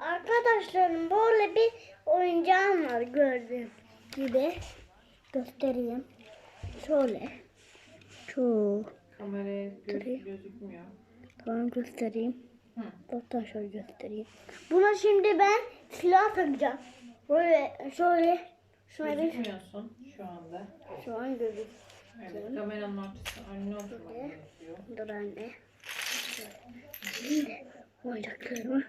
Arkadaşlarım böyle bir oyuncağım var gördüğüm gibi. Göstereyim. Şöyle. Şu. Kameraya göz, gözükmüyor. Tamam göstereyim. Hatta şöyle göstereyim. Buna şimdi ben silah takacağım. Böyle şöyle. Şöyle. Gözükmüyorsun şu anda. Şu an gözük. Evet, kameranın ortasına önüne oturmak gerekiyor. Dur anne. Şimdi oyuncaklarımı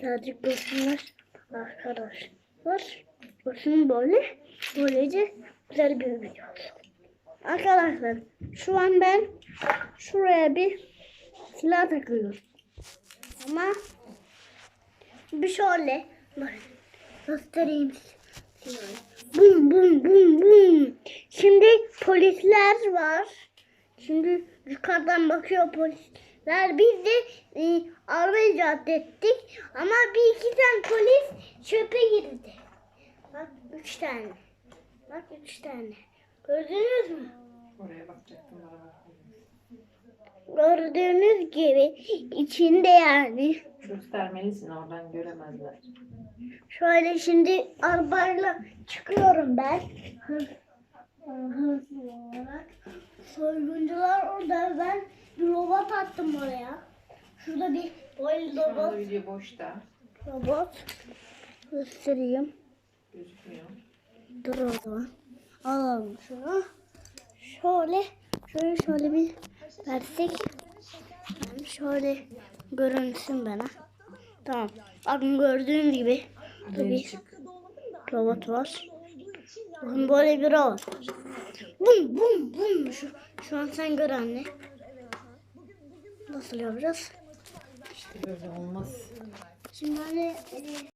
birazcık görsünler. Arkadaşlar. Bakın böyle. Böylece güzel olsun. Arkadaşlar şu an ben şuraya bir silah takıyorum. Ama bir şöyle göstereyim size. Bum bum bum bum. Şimdi polisler var. Şimdi yukarıdan bakıyor polisler. Biz de e, araba icat ettik. Ama bir iki tane polis çöpe girdi. Bak üç tane. Bak üç tane. Gördünüz mü? Oraya bakacaktım. Gördüğünüz gibi içinde yani. Göstermelisin oradan göremezler. Şöyle şimdi arabayla çıkıyorum ben. Hız, hızlı olarak. Soyguncular orada ben bir robot attım oraya. Şurada bir böyle Şu anda robot. video boşta. Robot. Göstereyim. Gözükmüyor. Dur o zaman. Alalım şunu. Şöyle, şöyle şöyle bir versek. Yani şöyle görünsün bana. Tamam. Bakın gördüğün gibi çık. robot var. Bakın böyle bir robot var. Bum bum bum. Şu, şu an sen gör anne. Nasıl yapacağız? İşte böyle olmaz. Şimdi hani e,